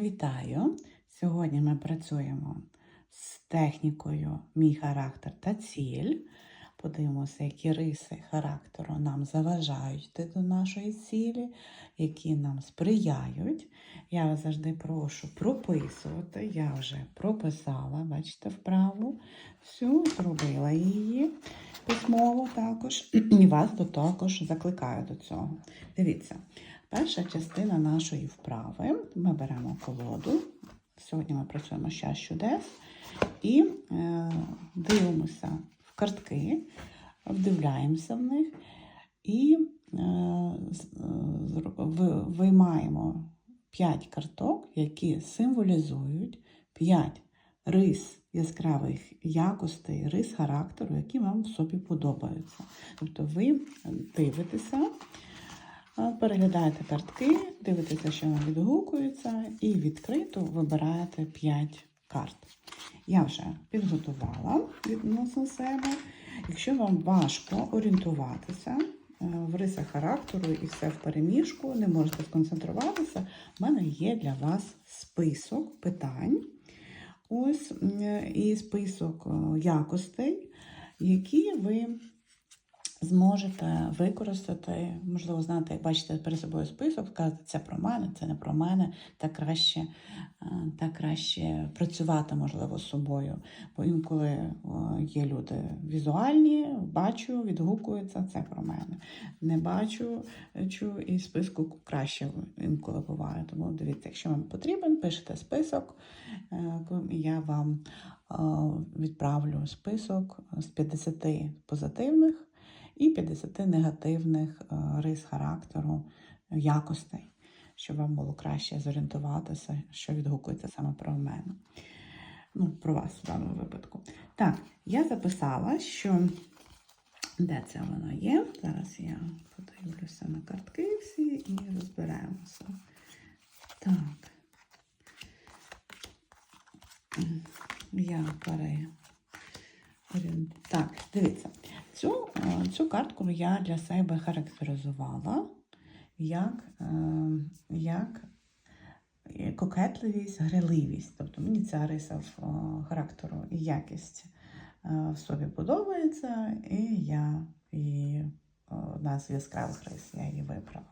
Вітаю! Сьогодні ми працюємо з технікою Мій характер та ціль. Подивимося, які риси характеру нам заважають йти до нашої цілі, які нам сприяють. Я вас завжди прошу прописувати. Я вже прописала, бачите, вправу. Всю зробила її письмово також. І вас також закликаю до цього. Дивіться, перша частина нашої вправи. Ми беремо колоду. Сьогодні ми працюємо щас чудес і е, дивимося в картки, вдивляємося в них і е, е, виймаємо 5 карток, які символізують 5 рис яскравих якостей, рис характеру, які вам в собі подобаються. Тобто ви дивитеся, переглядаєте картки, дивитеся, що вам відгукується, і відкрито вибираєте 5 карт. Я вже підготувала відносно себе. Якщо вам важко орієнтуватися е, в рисах характеру і все в переміжку, не можете сконцентруватися, в мене є для вас список питань. Ось і список е, якостей, які ви зможете використати, можливо, знаєте, як бачите перед собою список, сказати, це про мене, це не про мене, так краще, е, так краще працювати, можливо, з собою. Бо інколи е, є люди візуальні, бачу, відгукуються, це про мене. Не бачу, чую, і списку краще інколи буває. Тому дивіться, якщо вам потрібен, пишете список, е, я вам відправлю список з 50 позитивних і 50 негативних е, рис характеру, е, якостей, щоб вам було краще зорієнтуватися, що відгукується саме про мене. Ну, про вас в даному випадку. Так, я записала, що де це воно є. Зараз я подивлюся на картки всі і розберемося. Так. Я пере... Так, дивіться. Цю, е, цю картку я для себе характеризувала як, е, як е, кокетливість, гриливість. Тобто мені ця риса характеру і якість в собі подобається, і я її одна з яскравих рис, я її вибрала.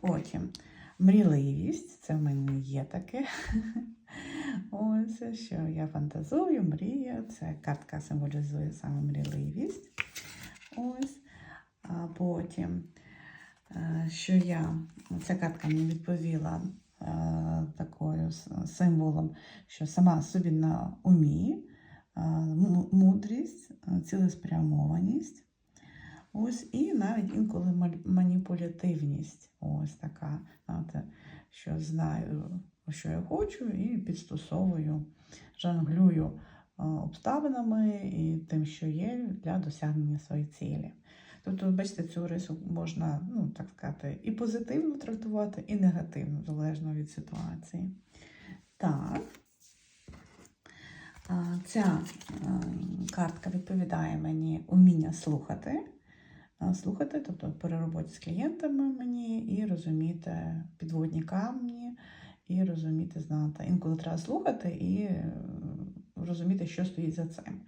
Потім мрійливість, це в мене є таке. Ось, що я фантазую, мрію. Це картка символізує саме мрійливість. Ось. А потім, е, що я, ця картка мені відповіла е, такою символом, що сама собі на умі, е, мудрість, цілеспрямованість. Ось, і навіть інколи маніпулятивність. Ось така, знаєте, що знаю, що я хочу, і підстосовую, жонглюю обставинами і тим, що є, для досягнення своєї цілі. Тобто, бачите, цю рису можна, ну, так сказати, і позитивно трактувати, і негативно, залежно від ситуації. Так. Ця е, картка відповідає мені уміння слухати. Е, Слухати, тобто при роботі з клієнтами мені і розуміти підводні камні, і розуміти, знати. Інколи треба слухати і е, розуміти, що стоїть за цим.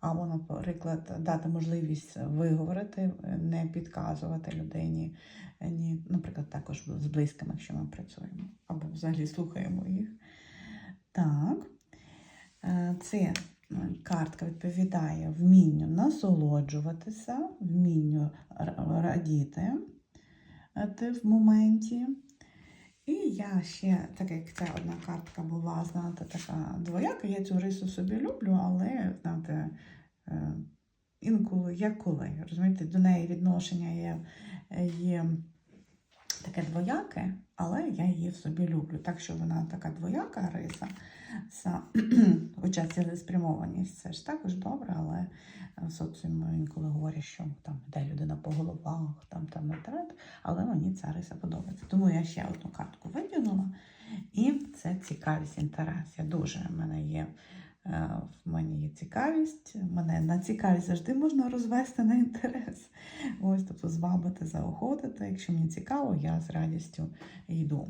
Або, наприклад, дати можливість виговорити, не підказувати людині, ні, наприклад, також з близькими, якщо ми працюємо, або взагалі слухаємо їх. Так. Е, Це е, картка відповідає вмінню насолоджуватися, вмінню радіти е, в моменті. І я ще, так як ця одна картка була, знаєте, така двояка, я цю рису собі люблю, але, знаєте, е, інколи як коли. Розумієте, до неї відношення є, є таке двояке, але я її в собі люблю. Так що вона така двояка риса. Хоча цілеспрямованість це ж також добре, але в соціумі інколи говорять, що там де людина по головах, там там не трет, але мені ця риса подобається. Тому я ще одну картку виділила. І це цікавість, інтерес. Я дуже в мене є. е, В мене є цікавість, мене на цікавість завжди можна розвести на інтерес. Ось, тобто звабити, заохотити. Якщо мені цікаво, я з радістю йду.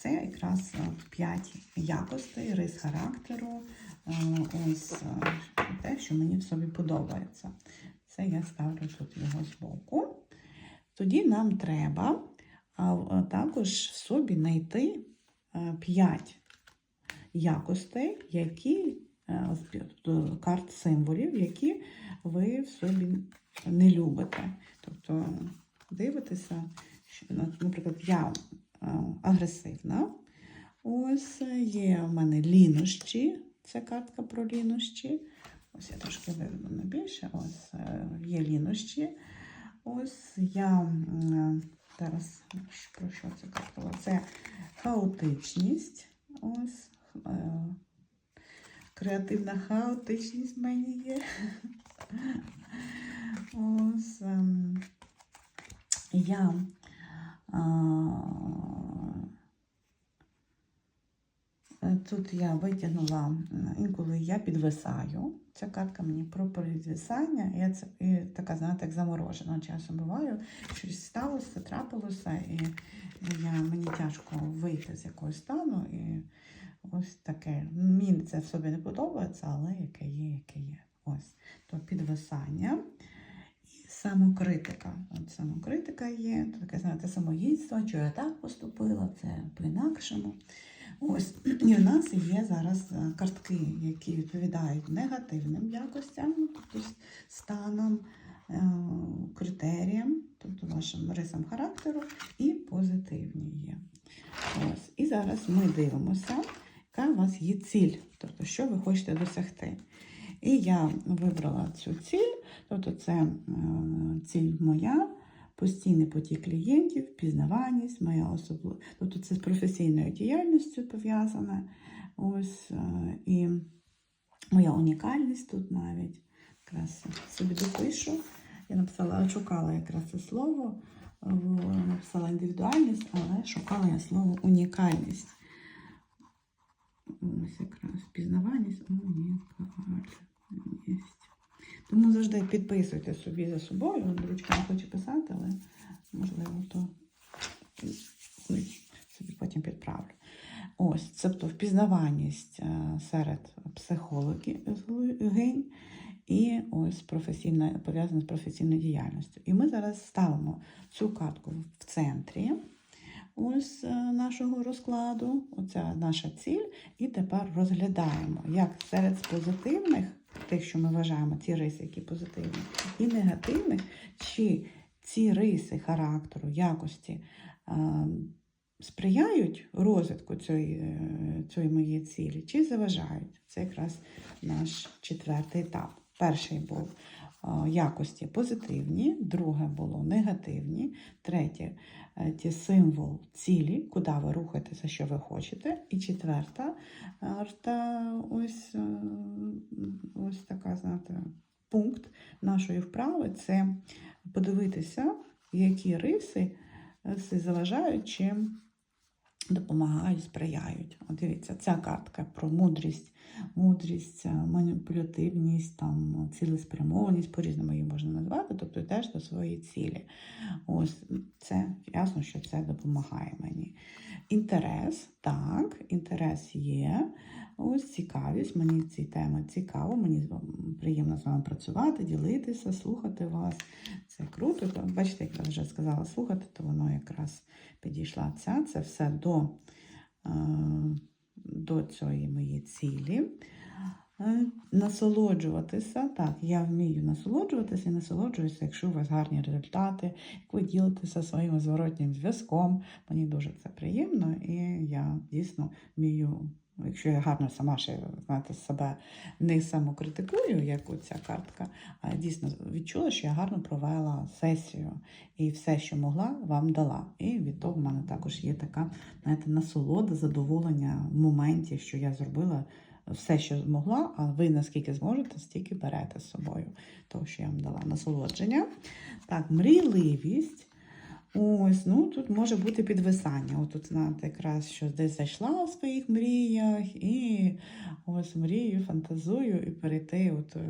Це якраз е, п'ять якостей, рис характеру, е, ось е, те, що мені в собі подобається. Це я ставлю тут його збоку. Тоді нам треба також собі знайти п'ять якостей, які карт символів, які ви в собі не любите. Тобто дивитеся, наприклад, я агресивна. Ось е, є в мене лінощі, це картка про лінощі. Ось я трошки виведу більше. Ось е, є лінощі. Ось я зараз про що це картка? Це хаотичність. Ось е, креативна хаотичність в мене є. Ось ем, я е, тут я витягнула, інколи я підвисаю. Ця картка мені про підвисання. Я це і така, знаєте, як заморожена часом буваю. Щось сталося, трапилося, і я, мені тяжко вийти з якогось стану. І ось таке. Мені це в собі не подобається, але яке є, яке є. Ось то підвисання. Самокритика. От самокритика є, таке, знаєте, самоїдство, що я так поступила, це по-інакшому. Ось, і у нас є зараз е, картки, які відповідають негативним якостям, тобто с- станам, е, критеріям, тобто вашим рисам характеру, і позитивні є. Ось. І зараз ми дивимося, яка у вас є ціль, тобто, що ви хочете досягти. І я вибрала цю ціль, тобто це е, ціль моя, постійний потік клієнтів, пізнаваність, моя особлива. Тобто це з професійною діяльністю пов'язане. Ось е, і моя унікальність тут навіть. Якраз собі допишу. Я написала, шукала якраз це слово, написала індивідуальність, але шукала я слово унікальність. Ось якраз пізнаваність, унікальність. Тому завжди підписуйте собі за собою. От не хоче писати, але можливо, то собі потім підправлю. Ось, тобто впізнаваність е, серед психологів і ось професійна, пов'язана з професійною діяльністю. І ми зараз ставимо цю картку в центрі ось е, нашого розкладу. Оця наша ціль. І тепер розглядаємо, як серед позитивних, тих, що ми вважаємо, ці риси, які позитивні, і негативних, чи ці риси характеру, якості сприяють розвитку цієї, е, цієї моєї цілі, чи заважають. Це якраз наш четвертий етап. Перший був якості позитивні, друге було негативні, третє е, ті символ цілі, куди ви рухаєтеся, що ви хочете. І четверта е, та ось, е, ось така, знаєте, пункт нашої вправи це подивитися, які риси е, заважають, чим допомагають, сприяють. От дивіться, ця картка про мудрість, мудрість, е, маніпулятивність, там, цілеспрямованість, по-різному її можна назвати, тобто теж до своєї цілі. Ось це ясно, що це допомагає мені. Інтерес, так, інтерес є. Ось цікавість, мені ці теми цікаво, мені приємно з вами працювати, ділитися, слухати вас. Це круто. То, Бачите, як я вже сказала слухати, то воно якраз підійшла ця. Це все до, е, до цієї моєї цілі. Е, Насолоджуватися. Так, я вмію насолоджуватися і насолоджуюся, якщо у вас гарні результати, як ви ділитеся своїм зворотнім зв'язком. Мені дуже це приємно, і я дійсно вмію. Якщо я гарно сама ще знаєте, себе не самокритикую, як оця картка, а дійсно відчула, що я гарно провела сесію і все, що могла, вам дала. І від того в мене також є така знаєте, насолода, задоволення в моменті, що я зробила все, що змогла, а ви наскільки зможете, стільки берете з собою, того, що я вам дала насолодження. Так, мрійливість. Ось, ну тут може бути підвисання. От тут, знаєте, якраз щось десь зайшла у своїх мріях, і ось мрію, фантазую, і перейти от, е,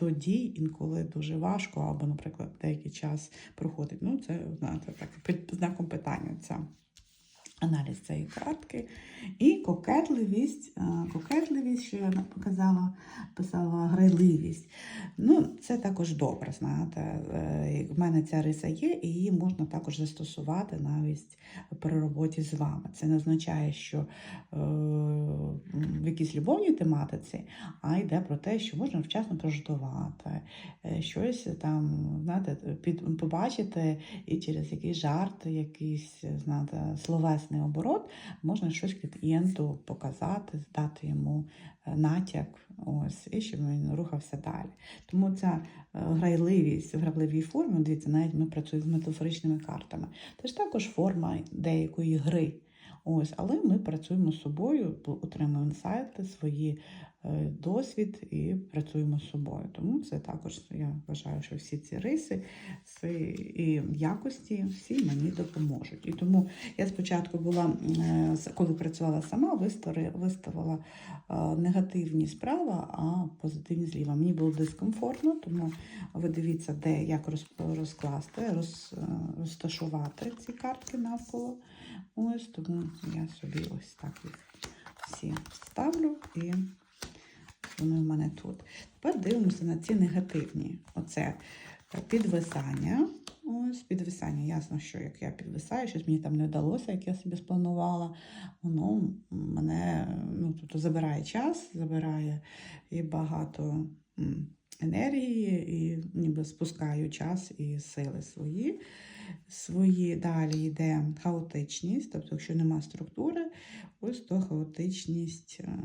до дій інколи дуже важко, або, наприклад, деякий час проходить. Ну, це, знаєте, так, під знаком питання. Ця аналіз цієї картки. І кокетливість, е, кокетливість, що я показала, писала грайливість. Ну, це також добре, знаєте. Е, В мене ця риса є, і її можна також застосувати навіть при роботі з вами. Це не означає, що е, в якійсь любовній тематиці, а йде про те, що можна вчасно прожитувати, щось там, знаєте, побачити і через якийсь жарт, якийсь, знаєте, словесний оборот, можна щось клієнту показати, здати йому е, натяк, ось, і щоб він рухався далі. Тому ця е, грайливість в грабливій формі, дивіться, навіть ми працюємо з метафоричними картами. Це ж також форма деякої гри. Ось, але ми працюємо з собою, отримуємо інсайти, свої е, досвід і працюємо з собою. Тому це також я вважаю, що всі ці риси ці, і якості всі мені допоможуть. І тому я спочатку була, е, коли працювала сама, виставила е, негативні справа, а позитивні зліва. Мені було дискомфортно, тому ви дивіться, де як розкласти, розташувати ці картки навколо. Ось тому я собі ось так всі ставлю і вони в мене тут. Тепер дивимося на ці негативні. Оце підвисання. Ось підвисання. Ясно, що як я підвисаю, щось мені там не вдалося, як я собі спланувала. Воно мене ну, тобто забирає час, забирає і багато енергії, і ніби спускаю час і сили свої. Свої далі йде хаотичність, тобто, якщо нема структури, ось то хаотичність е,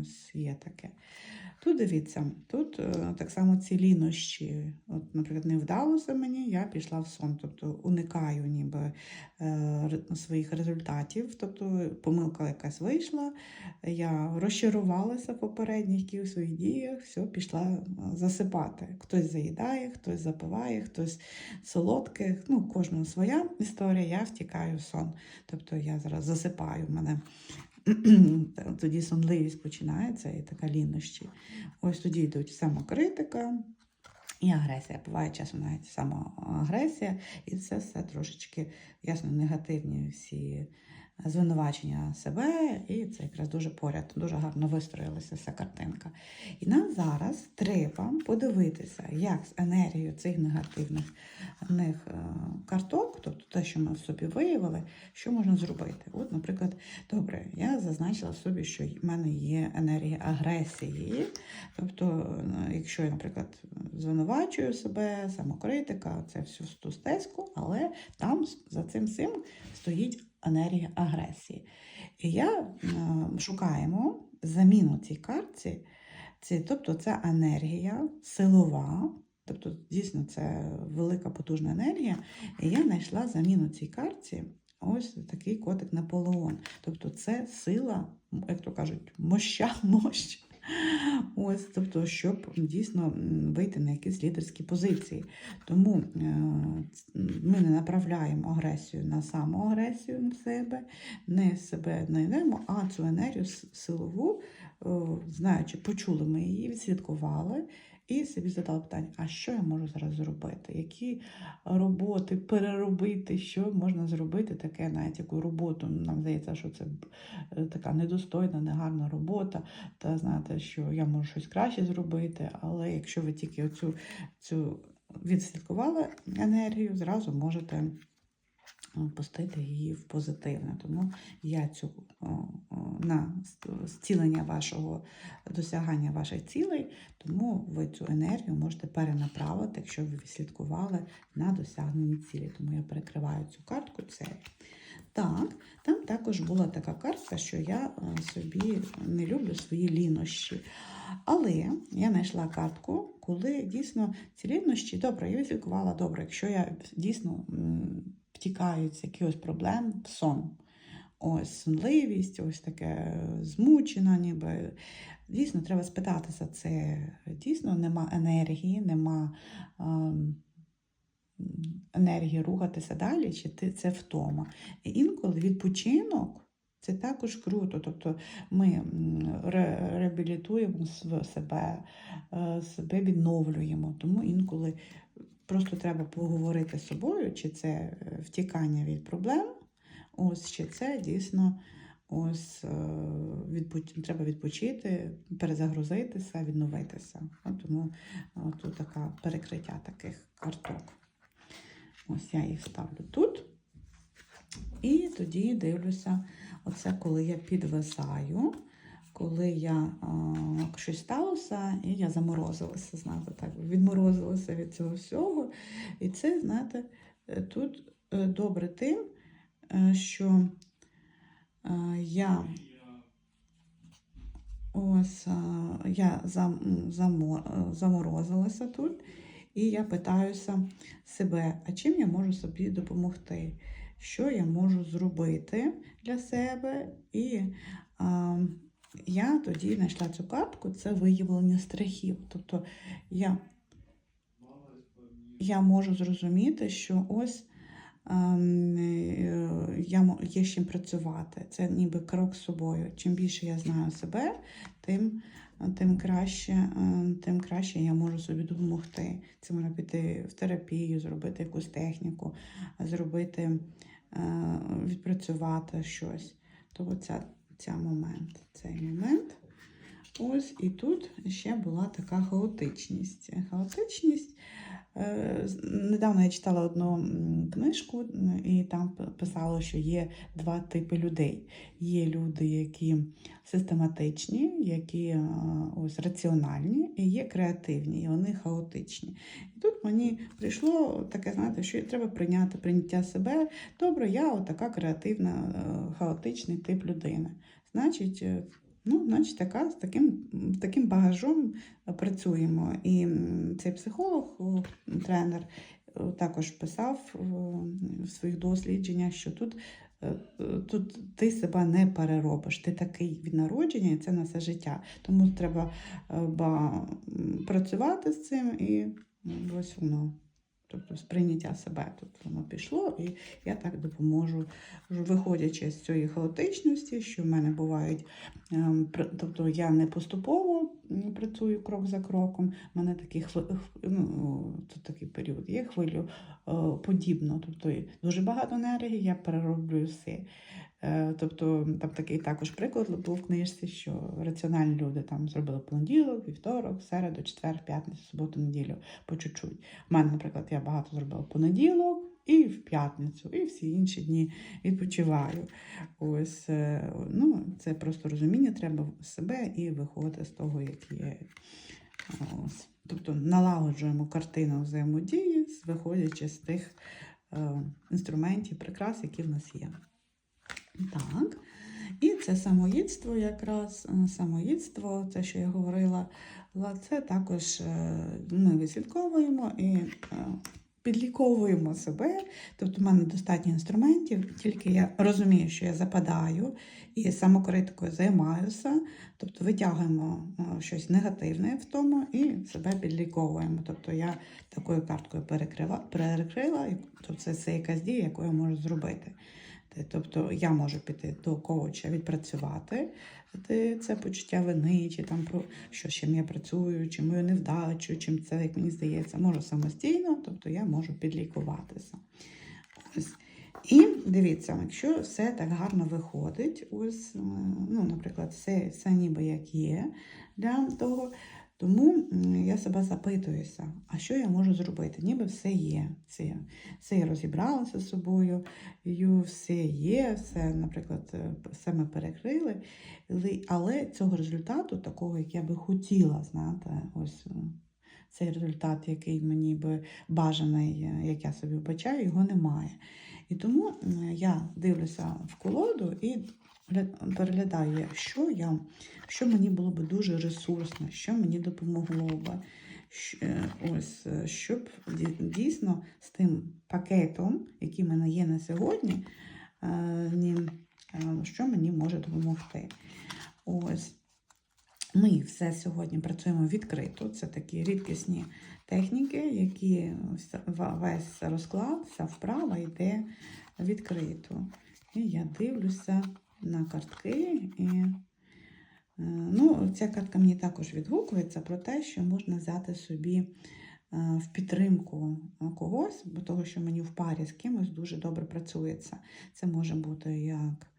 ось є таке. Тут дивіться, тут е, так само ці лінощі. От, наприклад, не вдалося мені, я пішла в сон, тобто уникаю ніби е, своїх результатів, тобто помилка якась вийшла, я розчарувалася в попередніх якихось своїх діях, все, пішла е, засипати. Хтось заїдає, хтось запиває, хтось солодке. Ну, у кожного своя історія, я втікаю в сон. Тобто я зараз засипаю мене. Тоді сонливість починається і така лінощі. Ось тоді йдуть самокритика і агресія. Буває часом навіть самоагресія, і це все трошечки ясно негативні всі звинувачення себе, і це якраз дуже поряд, дуже гарно вистроїлася вся картинка. І нам зараз треба подивитися, як з енергією цих негативних них, е, карток, тобто те, що ми в собі виявили, що можна зробити. От, наприклад, добре, я зазначила собі, що в мене є енергія агресії. Тобто, е, якщо я, наприклад, звинувачую себе, самокритика, це все в ту стезку, але там за цим всім стоїть енергія агресії. І я е, шукаємо заміну цій картці, це, тобто це енергія силова. Тобто, дійсно, це велика потужна енергія. І я знайшла заміну цій картці. Ось такий котик Наполеон. Тобто, це сила, як то кажуть, моща, мощ. Ось, тобто, щоб дійсно вийти на якісь лідерські позиції. Тому е, ми не направляємо агресію на самоагресію на себе, не себе не йдемо, а цю енергію силову, е, знаючи, почули ми її, відслідкували. І собі задала питання, а що я можу зараз зробити? Які роботи переробити, що можна зробити таке, навіть яку роботу. Нам здається, що це е, така недостойна, негарна робота, та знаєте, що я можу щось краще зробити, але якщо ви тільки оцю, цю відслідкували енергію, зразу можете пустити її в позитивне. Тому я цю на зцілення вашого досягання ваших цілей, тому ви цю енергію можете перенаправити, якщо ви відслідкували на досягнені цілі. Тому я перекриваю цю картку. Це так, там також була така картка, що я е, собі не люблю свої лінощі. Але я знайшла картку, коли дійсно ці лінощі, добре, я відслідкувала добре, якщо я дійсно м, втікаю з якихось проблем в сон. Ось сонливість, ось таке змучена, ніби. Дійсно, треба спитатися, це дійсно нема енергії, нема ем, енергії рухатися далі, чи ти це втома. І інколи відпочинок це також круто. Тобто ми ре- реабілітуємо себе, е, себе відновлюємо. Тому інколи просто треба поговорити з собою, чи це е, втікання від проблем. ось чи це дійсно ось е, відпоч... треба відпочити, перезагрузитися, відновитися. От тому тут така перекриття таких карток. Ось я їх ставлю тут. І тоді дивлюся, оце коли я підвисаю, коли я а, щось сталося, і я заморозилася, знаєте, так, відморозилася від цього всього. І це, знаєте, е, тут е, добре тим, е, що я ось я зам, замо, заморозилася тут, і я питаюся себе, а чим я можу собі допомогти? Що я можу зробити для себе? І я тоді знайшла цю картку, це виявлення страхів. Тобто я, я можу зрозуміти, що ось ем, е, я є з чим працювати. Це ніби крок з собою. Чим більше я знаю себе, тим, тим, краще, е, тим краще я можу собі допомогти. Це можна піти в терапію, зробити якусь техніку, зробити, е, відпрацювати щось. Тобто ця, ця момент, цей момент. Ось і тут ще була така хаотичність. Хаотичність. Е, Недавно я читала одну книжку, і там писало, що є два типи людей. Є люди, які систематичні, які е, ось раціональні, і є креативні, і вони хаотичні. І тут мені прийшло таке, знаєте, що треба прийняти прийняття себе. Добре, я отака креативна, е, хаотичний тип людини. Значить, ну, значить, така, з таким, таким багажом працюємо. І цей психолог, тренер, е, також писав в своїх дослідженнях, що тут, е, е, тут ти себе не переробиш. Ти такий від народження, і це на все життя. Тому треба е, ба, працювати з цим і ось воно. Тобто сприйняття себе тут воно пішло, і я так допоможу, виходячи з цієї хаотичності, що в мене бувають, ем, тобто я не поступово працюю крок за кроком, в мене такий ну, тут такий період є хвилю е, подібно. Тобто дуже багато енергії, я перероблюю все. Е, Тобто там такий також приклад був в книжці, що раціональні люди там зробили понеділок, вівторок, середу, четвер, п'ятницю, суботу, неділю по чуть-чуть. У мене, наприклад, я багато зробила понеділок і в п'ятницю, і всі інші дні відпочиваю. Ось, е, ну, це просто розуміння треба себе і виходити з того, як є. Ось. Тобто налагоджуємо картину взаємодії, виходячи з тих е, інструментів, прикрас, які в нас є. Так. І це самоїдство, якраз е, самоїдство, це, що я говорила, це також е, ми вислідковуємо і е, підліковуємо себе. Тобто, в мене достатньо інструментів, тільки я розумію, що я западаю і самокритикою займаюся, тобто витягуємо щось негативне в тому і себе підліковуємо. Тобто я такою карткою перекрила, перекрила, тобто це, це якась дія, яку я можу зробити. Тобто я можу піти до коуча, відпрацювати це почуття вини, чи там про що з чим я працюю, чи мою невдачу, чим це, як мені здається, можу самостійно, тобто я можу підлікуватися. Ось. І дивіться, якщо все так гарно виходить, ось, е, ну, наприклад, все, все ніби як є для того, тому я себе запитуюся, а що я можу зробити? Ніби все є. Все, все я розібралася з собою, все є, все, наприклад, е, все ми перекрили. Але цього результату, такого, як я би хотіла, знаєте, ось е, цей результат, який мені би бажаний, е, як я собі вбачаю, його немає. І тому я дивлюся в колоду і переглядаю, що, я, що мені було б дуже ресурсно, що мені допомогло би. е, Ось, е, щоб дійсно з тим пакетом, який в мене є на сьогодні, ні, що мені може допомогти. Ось. Ми все сьогодні працюємо відкрито. Це такі рідкісні техніки, які весь розклад, вся вправа йде відкрито. І я дивлюся на картки. І, е, ну, ця картка мені також відгукується про те, що можна взяти собі в підтримку когось, бо того, що мені в парі з кимось дуже добре працюється. Це може бути як е,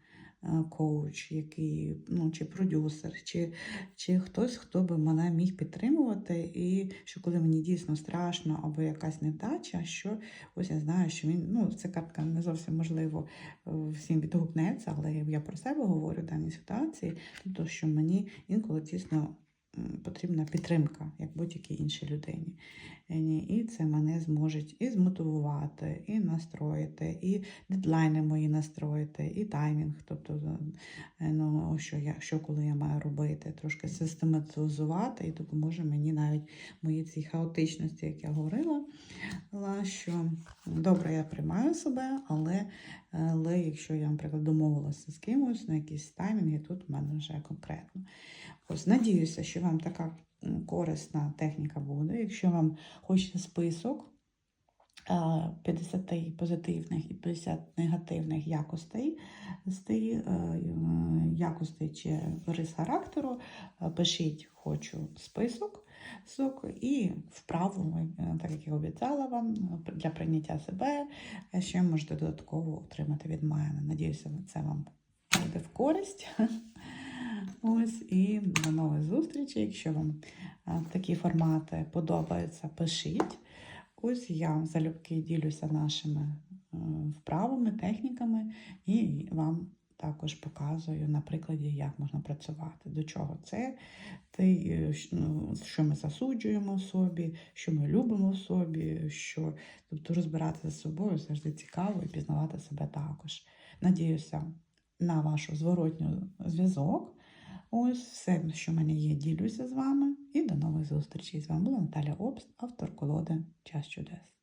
коуч, який, ну, чи продюсер, чи, чи хтось, хто би мене міг підтримувати, і що коли мені дійсно страшно або якась невдача, що ось я знаю, що він, ну, ця картка не зовсім можливо е, всім відгукнеться, але я про себе говорю в даній ситуації, тобто, що мені інколи дійсно потрібна підтримка, як будь-якій іншій людині. І це мене зможуть і змотивувати, і настроїти, і дедлайни мої настроїти, і таймінг, тобто е, ну, що я що коли я маю робити, трошки систематизувати і допоможе мені навіть в моїй цій хаотичності, як я говорила, що добре, я приймаю себе, але, але якщо я, наприклад, домовилася з кимось на якісь таймінги, тут в мене вже конкретно. Ось надіюся, що вам така корисна техніка буде. Якщо вам хочете список е, 50 позитивних і 50 негативних якостей, е, якостей чи рис характеру, е, пишіть хочу список. Сок і вправу, е, так як я обіцяла вам, для прийняття себе, ще можете додатково отримати від мене. Надіюся, це вам буде в користь. Ось і до нових зустрічей. Якщо вам е, такі формати подобаються, пишіть. Ось я залюбки ділюся нашими е, вправами, техніками, і вам також показую на прикладі, як можна працювати, до чого це, те, ну, що ми засуджуємо в собі, що ми любимо в собі, що тобто розбиратися з собою завжди цікаво і пізнавати себе також. Надіюся на вашу зворотню зв'язок. Ось все, що в мене є, ділюся з вами. І до нових зустрічей. З вами була Наталя Обст, автор колоди Час чудес.